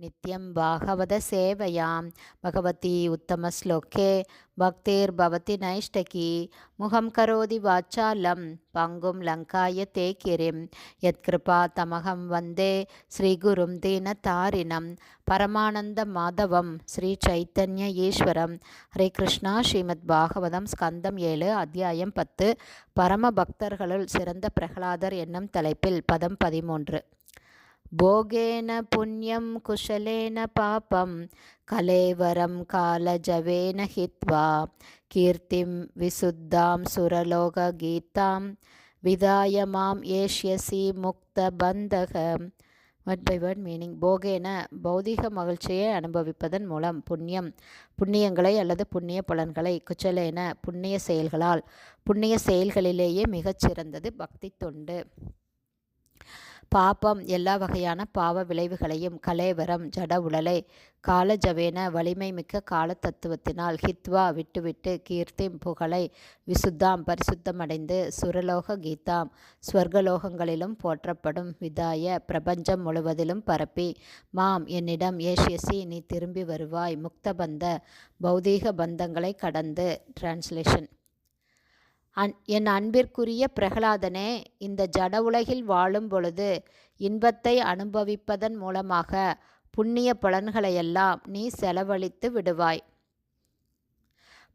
नित्यं भागवतसेवयां भगवती उत्तमश्लोके भक्तिर्भवति नैष्टकी मुखं करोति वाचालं पङ्गुं लङ्काय ते किरिं यत्कृपा तमहं वन्दे श्रीगुरुं दीनतारिणं பரமானந்தமாதவம் ஸ்ரீ சைத்தன்ய ஈஸ்வரம் ஹரே கிருஷ்ணா ஸ்ரீமத் பாகவதம் ஸ்கந்தம் ஏழு அத்தியாயம் பத்து பரம பக்தர்களுள் சிறந்த பிரகலாதர் என்னும் தலைப்பில் பதம் பதிமூன்று भोगेन पुण्यं कुशलेन पापं कलेवरं कालजवेन हित्वा कीर्तिं विशुद्धां सुरलोकगीतां विधाय மாம் ஏஷ்யசி முக்தபந்தக வட் பை வட் மீனிங் போகேன பௌதிக மகிழ்ச்சியை அனுபவிப்பதன் மூலம் புண்ணியம் புண்ணியங்களை அல்லது புண்ணிய பலன்களை குச்சலேன புண்ணிய செயல்களால் புண்ணிய செயல்களிலேயே மிகச்சிறந்தது பக்தி தொண்டு பாப்பம் எல்லா வகையான பாவ விளைவுகளையும் கலேவரம் ஜட உடலை காலஜவேன வலிமை மிக்க கால தத்துவத்தினால் ஹித்வா விட்டுவிட்டு கீர்த்திம் புகழை விசுத்தாம் பரிசுத்தமடைந்து சுரலோக கீதாம் ஸ்வர்கலோகங்களிலும் போற்றப்படும் விதாய பிரபஞ்சம் முழுவதிலும் பரப்பி மாம் என்னிடம் ஏஷியசி நீ திரும்பி வருவாய் முக்தபந்த பௌதீக பந்தங்களை கடந்து டிரான்ஸ்லேஷன் அன் என் அன்பிற்குரிய பிரகலாதனே இந்த ஜட உலகில் வாழும் பொழுது இன்பத்தை அனுபவிப்பதன் மூலமாக புண்ணிய பலன்களையெல்லாம் நீ செலவழித்து விடுவாய்.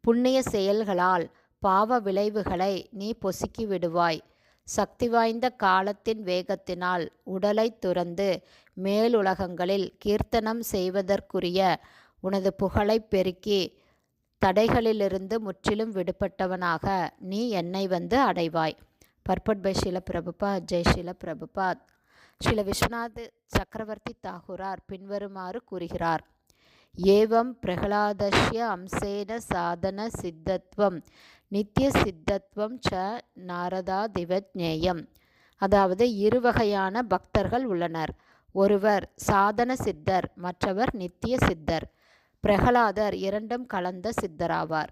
புண்ணிய செயல்களால் பாவ விளைவுகளை நீ பொசுக்கி விடுவாய். சக்தி வாய்ந்த காலத்தின் வேகத்தினால் உடலை துறந்து மேலுலகங்களில் கீர்த்தனம் செய்வதற்குரிய உனது புகழை பெருக்கி தடைகளிலிருந்து முற்றிலும் விடுபட்டவனாக நீ என்னை வந்து அடைவாய். பர்பட் பை ஷீல பிரபுபா ஜெய் ஷீல பிரபுபாத் ஸ்ரீல விஸ்வநாத் சக்கரவர்த்தி தாகூரார் பின்வருமாறு கூறுகிறார். ஏவம் பிரகலாதஷ்ய அம்சேன சாதன சித்தத்வம் நித்திய சித்தத்வம் ச நாரதா திவஜ்ஞேயம். அதாவது இரு வகையான பக்தர்கள் உள்ளனர். ஒருவர் சாதன சித்தர் மற்றவர் நித்திய சித்தர். பிரகலாதர் இரண்டும் கலந்த சித்தராவார்.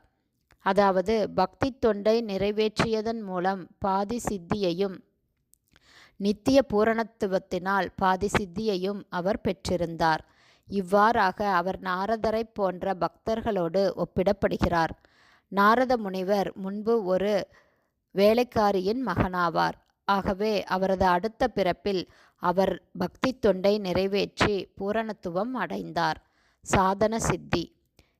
அதாவது பக்தி தொண்டை நிறைவேற்றியதன் மூலம் பாதி சித்தியையும் நித்திய பூரணத்துவத்தினால் பாதி சித்தியையும் அவர் பெற்றிருந்தார். இவ்வாறாக அவர் நாரதரை போன்ற பக்தர்களோடு ஒப்பிடப்படுகிறார். நாரத முனிவர் முன்பு ஒரு வேலைக்காரியின் மகனாவார். ஆகவே அவரது அடுத்த பிறப்பில் அவர் பக்தி தொண்டை நிறைவேற்றி பூரணத்துவம் அடைந்தார். சாதன சித்தி.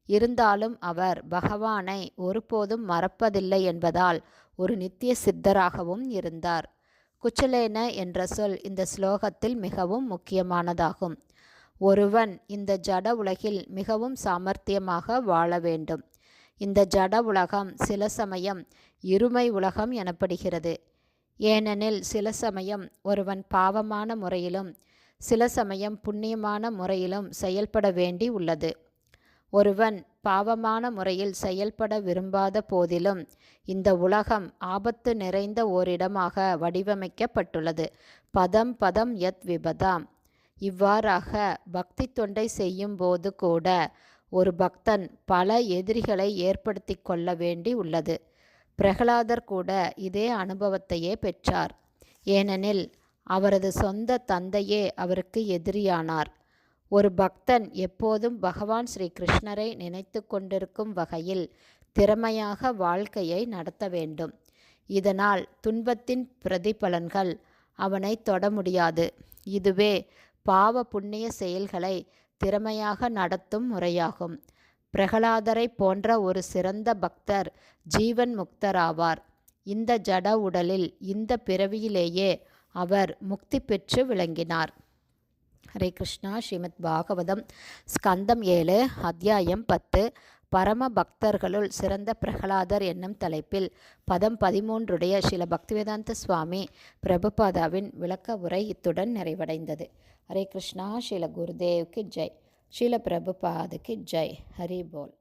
இருந்தாலும் அவர் பகவானை ஒருபோதும் மறப்பதில்லை என்பதால் ஒரு நித்திய சித்தராகவும் இருந்தார். குச்சலேன என்ற சொல் இந்த ஸ்லோகத்தில் மிகவும் முக்கியமானதாகும். ஒருவன் இந்த ஜட உலகில் மிகவும் சாமர்த்தியமாக வாழ வேண்டும். இந்த ஜட உலகம் சில சமயம் இருமை உலகம் எனப்படுகிறது. ஏனெனில் சில சமயம் ஒருவன் பாவமான முறையிலும் சில சமயம் புண்ணியமான முறையிலும் செயல்பட வேண்டி உள்ளது. ஒருவன் பாவமான முறையில் செயல்பட விரும்பாத போதிலும் இந்த உலகம் ஆபத்து நிறைந்த ஓரிடமாக வடிவமைக்கப்பட்டுள்ளது. பதம் பதம் யத் விபதாம். இவ்வாறாக பக்தி தொண்டை செய்யும் போது கூட ஒரு பக்தன் பல எதிரிகளை ஏற்படுத்தி கொள்ள வேண்டி உள்ளது. பிரகலாதர் கூட இதே அனுபவத்தையே பெற்றார். ஏனெனில் அவரது சொந்த தந்தையே அவருக்கு எதிரியானார். ஒரு பக்தன் எப்போதும் பகவான் ஸ்ரீ கிருஷ்ணரை நினைத்து கொண்டிருக்கும் வகையில் திறமையாக வாழ்க்கையை நடத்த வேண்டும். இதனால் துன்பத்தின் பிரதிபலன்கள் அவனை தொட முடியாது. இதுவே பாவ புண்ணிய செயல்களை திறமையாக நடத்தும் முறையாகும். பிரகலாதரை போன்ற ஒரு சிறந்த பக்தர் ஜீவன் முக்தராவார். இந்த ஜட உடலில் இந்த பிறவியிலேயே அவர் முக்தி பெற்று விளங்கினார். ஹரே கிருஷ்ணா ஸ்ரீமத் பாகவதம் ஸ்கந்தம் ஏழு அத்தியாயம் பத்து பரம பக்தர்களுள் சிறந்த பிரகலாதர் என்னும் தலைப்பில் பதம் பதிமூன்றுடைய சில பக்திவேதாந்த சுவாமி பிரபுபாதாவின் விளக்க உரை இத்துடன் நிறைவடைந்தது. ஹரே கிருஷ்ணா ஸ்ரீல குருதேவுக்கு ஜெய். ஸ்ரீல பிரபுபாதுக்கு ஜெய். ஹரி போல்.